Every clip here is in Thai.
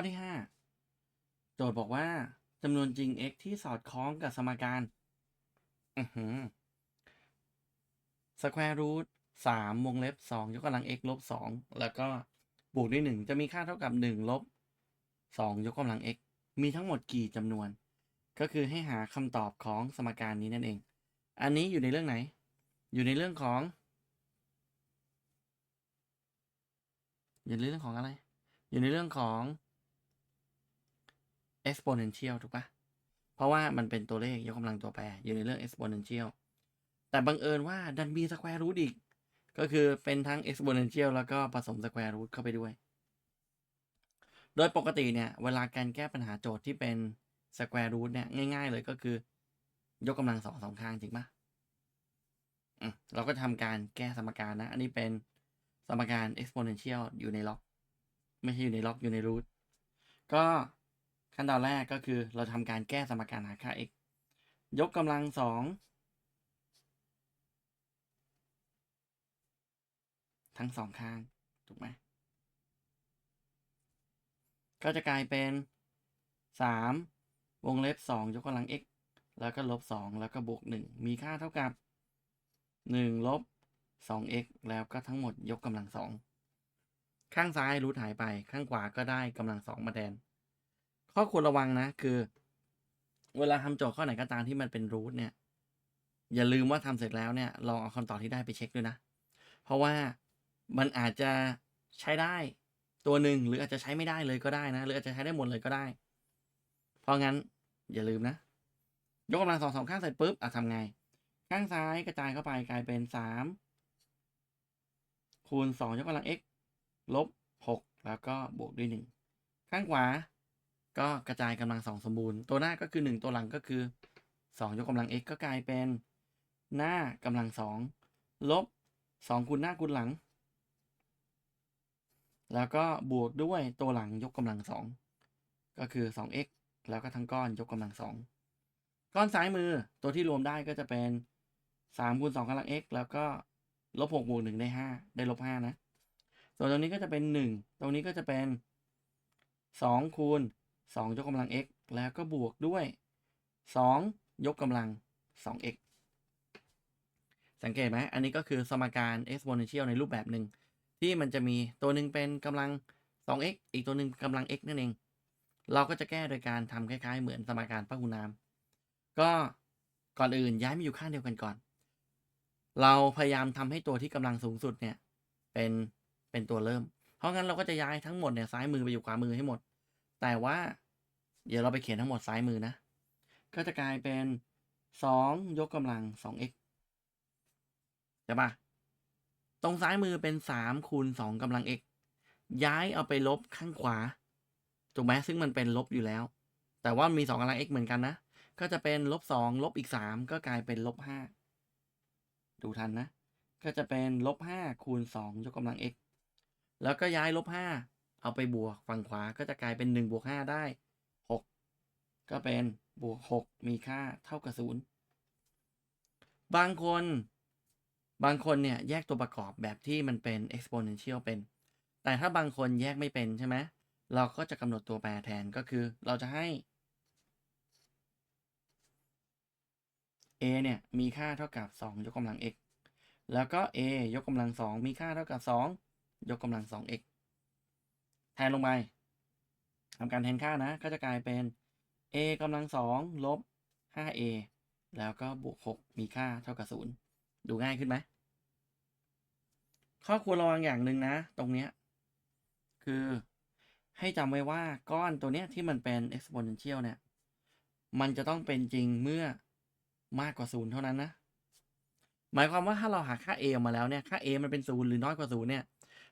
อที่ห้าโจทย์บอกว่าจำนวนจริง x ที่สอดคล้องกับสมการอือหือ square root สามวงเล็บสองยกกำลัง x ลบสองแล้วก็บวกด้วยหนึ่งจะมีค่าเท่ากับหนึ่งลบสองยกกำลัง x มีทั้งหมดกี่จำนวน ก็คือให้หาคำตอบของสมการนี้นั่นเอง อันนี้อยู่ในเรื่องไหน อยู่ในเรื่องของ อยู่ในเรื่องของอะไร อยู่ในเรื่องของ exponential ถูกปะเพราะว่ามันเป็นตัวเลขยกกำลังตัวแปรอยู่ในเรื่อง exponential แต่บังเอิญว่าดันมี square root อีก ก็คือเป็นทั้ง exponential แล้วก็ผสม square root เข้าไปด้วย โดยปกติเนี่ย เวลาการแก้ปัญหาโจทย์ที่เป็น square root เนี่ย ง่าย ๆ เลยก็คือยกกำลังสองสองข้างจริงปะเราก็ทำการแก้สมการนะ อันนี้เป็นสมการ exponential อยู่ในล็อก ไม่ใช่อยู่ในล็อกอยู่ใน root ก็ ขั้นตอนแรกก็คือเราทำการแก้สมการหาค่า x ยกกำลังสองทั้งสองข้าง ถูกไหม ก็จะกลายเป็นสามวงเล็บสองยกกำลัง x แล้วก็ลบสองแล้วก็บวกหนึ่งมีค่าเท่ากับหนึ่งลบสอง x แล้วก็ทั้งหมดยกกำลังสองข้างซ้ายรูทหายไปข้างขวาก็ได้กำลังสองมาแทน ข้อควรระวังนะ คือ เวลาทำโจทย์ข้อไหนก็ตามที่มันเป็นรูทเนี่ย อย่าลืมว่าทำเสร็จแล้วเนี่ยลองเอาคำตอบที่ได้ไปเช็คด้วยนะ เพราะว่ามันอาจจะใช้ได้ตัวหนึ่งหรืออาจจะใช้ไม่ได้เลยก็ได้นะ หรืออาจจะใช้ได้หมดเลยก็ได้ เพราะงั้นอย่าลืมนะ ยกกำลังสองสองข้างเสร็จปุ๊บอะทำไง ข้างซ้ายกระจายเข้าไปกลายเป็นสามคูณสองยกกำลัง x ลบหกแล้วก็บวกด้วยหนึ่งข้างขวา ก็กระจายกำลังสองสมบูรณ์ ตัวหน้าก็คือหนึ่งตัวหลังก็คือสองยกกำลัง x ก็กลายเป็นหน้ากำลังสองลบสองคูณหน้าคูณหลัง แล้วก็บวกด้วยตัวหลังยกกำลังสองก็คือ 2x แล้วก็ทั้งก้อนยกกำลังสองก้อนซ้ายมือตัวที่รวมได้ก็จะเป็น3คูณ2กำลัง x แล้วก็ลบ6บวก1ได้ 5 ได้ลบ5นะ ส่วนตรงนี้ก็จะเป็น 1 ตรงนี้ก็จะเป็น2คูณ 2 ยกกำลัง x แล้วก็บวกด้วย 2 ยกกำลัง 2x สังเกตไหมอันนี้ก็คือสมการ exponential ในรูปแบบหนึ่ง ที่มันจะมีตัวหนึ่งเป็นกำลัง 2x อีกตัวหนึ่งกำลัง x นั่นเอง เราก็จะแก้โดยการทำคล้ายๆ เหมือนสมการพหุนาม ก็ก่อนอื่นย้ายมาอยู่ข้างเดียวกันก่อน เราพยายามทำให้ตัวที่กำลังสูงสุดเนี่ยเป็นเป็นตัวเริ่ม เพราะงั้นเราก็จะย้ายทั้งหมดเนี่ยซ้ายมือไปอยู่ขวามือให้หมด แต่ว่า เดี๋ยวเราไปเขียนทั้งหมดซ้ายมือนะ ก็จะกลายเป็น 2 ยกกำลัง 2x ใช่ปะตรงซ้ายมือเป็นสามคูณสองกำลัง x ย้ายเอาไปลบข้างขวา ถูกไหมซึ่งมันเป็นลบอยู่แล้ว แต่ว่ามีสองกำลัง x เหมือนกันนะ ก็จะเป็นลบสองลบอีกสามก็กลายเป็นลบห้าดูทันนะ ก็จะเป็นลบห้าคูณสองยกกำลัง x แล้วก็ย้ายลบห้า เอาไปบวกฝั่งขวาก็จะกลายเป็นหนึ่งบวกห้าได้หกก็เป็นบวกหกมีค่าเท่ากับศูนย์บางคน บางคนเนี่ยแยกตัวประกอบแบบที่มันเป็น exponential เป็น แต่ถ้าบางคนแยกไม่เป็นใช่ไหมเราก็จะกำหนดตัวแปรแทนก็คือเราจะให้ a เนี่ยมีค่าเท่ากับ 2 ยกกำลัง x แล้วก็ a ยกกำลัง 2 มีค่าเท่ากับ 2 ยกกำลัง 2x ทนลงไปทำการแทนค่านะ ก็จะกลายเป็น a กำลัง2ลบ 5a แล้วก็บวก 6 มีค่าเท่ากับ 0 ดูง่ายขึ้นไหม ข้อควรระวังอย่างหนึ่งนะ ตรงเนี้ย คือให้จำไว้ว่าก้อนตัวเนี้ยที่มันเป็น exponential เนี่ย มันจะต้องเป็นจริงเมื่อมากกว่าศูนย์เท่านั้นนะ หมายความว่าถ้าเราหาค่า a ออกมาแล้วเนี่ย ค่า a มันเป็นศูนย์หรือน้อยกว่าศูนย์เนี่ย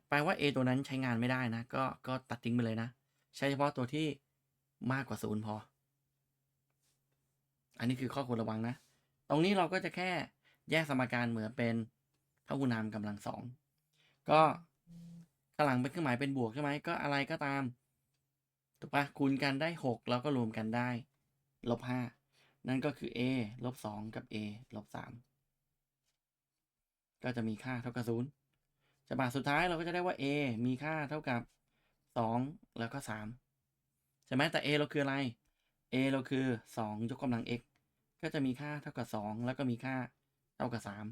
แปลว่า A ตัวนั้นใช้งานไม่ได้นะ ก็ก็ตัดทิ้งไปเลยนะ ใช้เฉพาะตัวที่มากกว่าศูนย์พอ อันนี้คือข้อควรระวังนะ ตรงนี้เราก็จะแค่แยกสมการเหมือนเป็นพหุนามกำลังสองก็กำลังเป็นเครื่องหมายเป็นบวกใช่ไหมก็อะไรก็ตามถูกปะคูณกันได้ 6 แล้วก็รวมกันได้ลบ5นั่นก็คือ a ลบ2กับ a ลบ3ก็จะมีค่าเท่ากับ0 ฉบับสุดท้ายเราก็จะได้ว่า a มีค่าเท่ากับ 2 แล้วก็ 3 ใช่ไหมแต่ a เราคืออะไร a เราคือ 2 ยกกำลัง x ก็จะมีค่าเท่ากับ 2 แล้วก็มีค่าเท่ากับ 3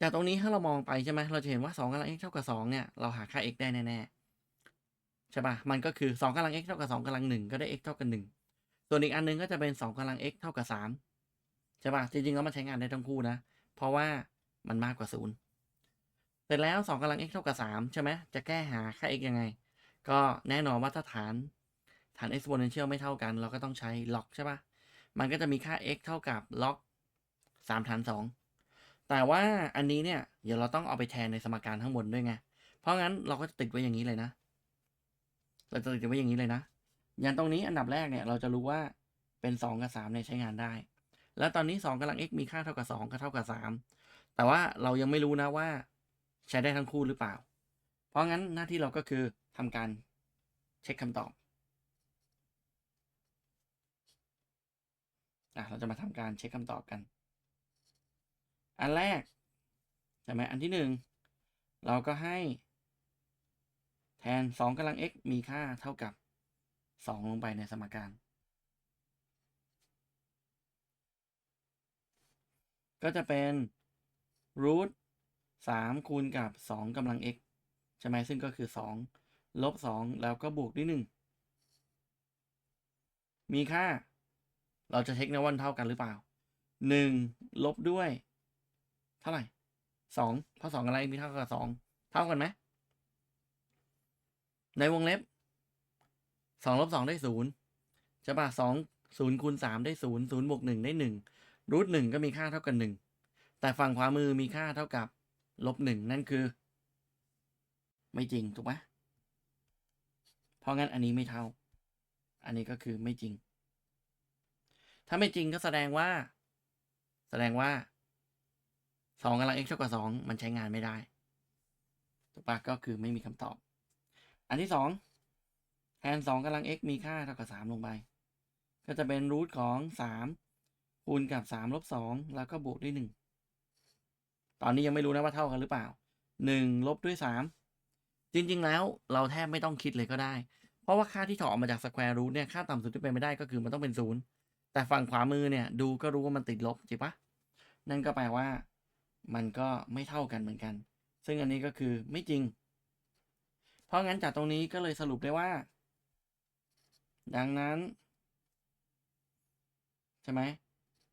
จากตรงนี้ถ้าเรามองไปใช่ไหมเราจะเห็นว่า 2กำลัง x เท่ากับ 2 เนี่ย เราหาค่า x ได้แน่ๆใช่ปะมันก็คือ 2กำลัง x เท่ากับ 2กำลัง 1 ก็ได้ x เท่ากับ 1 ส่วนอีกอันนึงก็จะเป็น 2กำลัง x เท่ากับ 3 ใช่ปะจริงๆแล้วมันใช้งานได้ทั้งคู่นะ เพราะว่ามันมากกว่า 0 เสร็จแล้วสองกำลัง x เท่ากับสามใช่ไหมจะแก้หาค่า x ยังไง ก็แน่นอนว่าถ้าฐานฐาน exponential ไม่เท่ากัน เราก็ต้องใช้ log ใช่ปะมันก็จะมีค่า x เท่ากับ log สามฐานสองแต่ว่าอันนี้เนี่ย เดี๋ยวเราต้องเอาไปแทนในสมการข้างบนด้วยไง เพราะงั้นเราก็จะติดไว้อย่างนี้เลยนะ เราจะติดไว้อย่างนี้เลยนะ อย่างตรงนี้อันดับแรกเนี่ย เราจะรู้ว่าเป็นสองกับสามเนี่ยใช้งานได้ แล้วตอนนี้สองกำลัง x มีค่าเท่ากับสองก็เท่ากับสามแต่ว่าเรายังไม่รู้นะว่า ใช้ได้ทั้งคู่หรือเปล่า เพราะงั้นหน้าที่เราก็คือทำการเช็คคำตอบอะเราจะมาทำการเช็คคำตอบกัน อันแรกใช่ไหมอันที่หนึ่งเราก็ให้ แทน 2กำลัง x มีค่าเท่ากับ 2 ลงไปในสมการ ก็จะเป็นรูท 3 คูณกับ 2 กำลัง x ใช่ไหมซึ่งก็คือ 2 ลบ 2 แล้วก็บวกด้วย 1 มีค่า เราจะเช็คนวันเท่ากันหรือเปล่า 1 ลบด้วย เท่าไหร่ 2 เพราะ2อะไรมีเท่ากับ 2 เท่ากันไหม ในวงเล็บ 2 ลบ 2 ได้ 0 จะป่ะ2 0คูณ3ได้ 0 0บวก1ได้ 1รูท1ก็มีค่าเท่ากัน 1 แต่ฝั่งขวามือมีค่าเท่ากับ ลบหนึ่งนั่นคือ ไม่จริงถูกไหมเพราะงั้นอันนี้ไม่เท่า อันนี้ก็คือไม่จริง ถ้าไม่จริงก็แสดงว่า แสดงว่าสองกำลัง x เท่ากับสองมันใช้งานไม่ได้ถูกปะก็คือไม่มีคำตอบ อันที่สองแทนสองกำลัง x มีค่าเท่ากับสามลงไป ก็จะเป็นรูทของสามคูณกับสามลบสองแล้วก็บวกด้วยหนึ่ง ตอนนี้ยังไม่รู้นะว่าเท่ากันหรือเปล่าหนึ่งลบด้วยสามจริง ๆ แล้วเราแทบไม่ต้องคิดเลยก็ได้ เพราะว่าค่าที่ถอดออกมาจากสแควร์รูทเนี่ยค่าต่ำสุดที่เป็นไม่ได้ก็คือมันต้องเป็นศูนย์แต่ฝั่งขวามือเนี่ยดูก็รู้ว่ามันติดลบจริงปะนั่นก็แปลว่ามันก็ไม่เท่ากันเหมือนกัน ซึ่งอันนี้ก็คือไม่จริง เพราะงั้นจากตรงนี้ก็เลยสรุปได้ว่า ดังนั้น ใช่ไหม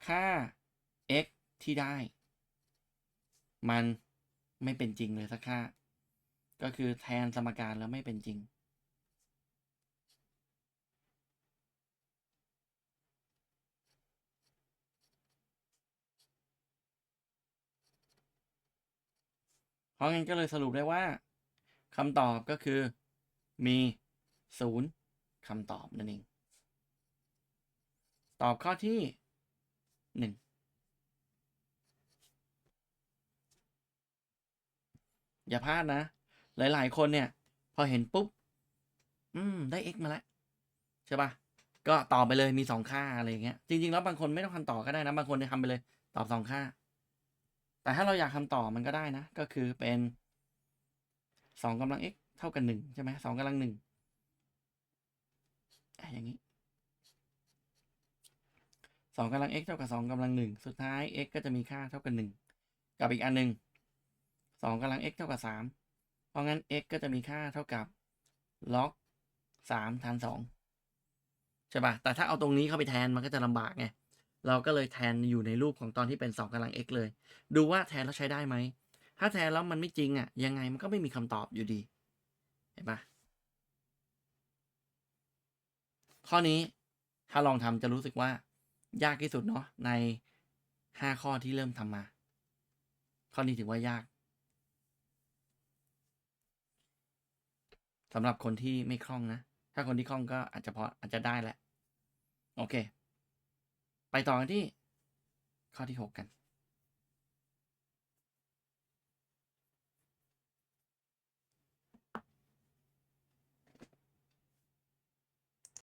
ค่า x ที่ได้ มันไม่เป็นจริงเลยสักค่า ก็คือแทนสมการแล้วไม่เป็นจริง เพราะงั้นก็เลยสรุปได้ว่าคำตอบก็คือมีศูนย์คำตอบนั่นเอง ตอบข้อที่หนึ่ง อย่าพลาดนะ หลาย ๆ คนเนี่ย พอเห็นปุ๊บ อืม ได้ x มาแล้วใช่ปะก็ตอบไปเลยมีสองค่าอะไรอย่างเงี้ย จริง ๆ แล้วบางคนไม่ต้องทำต่อก็ได้นะ บางคนเนี่ยทำไปเลย ตอบสองค่า แต่ถ้าเราอยากทำต่อมันก็ได้นะ ก็คือเป็นสองกำลัง x เท่ากันหนึ่งใช่ไหมสองกำลังหนึ่งอะอย่างนี้สองกำลัง x เท่ากับสองกำลังหนึ่งสุดท้าย x ก็จะมีค่าเท่ากันหนึ่งกับอีกอันหนึ่ง สองกำลัง x เท่ากับสามเพราะงั้น x ก็จะมีค่าเท่ากับ log สามฐานสองใช่ป่ะ แต่ถ้าเอาตรงนี้เข้าไปแทนมันก็จะลำบากไง เราก็เลยแทนอยู่ในรูปของตอนที่เป็นสองกำลัง x เลย ดูว่าแทนแล้วใช้ได้ไหม ถ้าแทนแล้วมันไม่จริงอะ ยังไงมันก็ไม่มีคำตอบอยู่ดี เห็นปะข้อนี้ถ้าลองทำจะรู้สึกว่ายากที่สุดเนาะในห้าข้อที่เริ่มทำมา ข้อนี้ถือว่ายาก สำหรับคนที่ไม่คล่องนะ ถ้าคนที่คล่องก็อาจจะพออาจจะได้แหละ โอเค ไปต่อกันที่ข้อที่หกกัน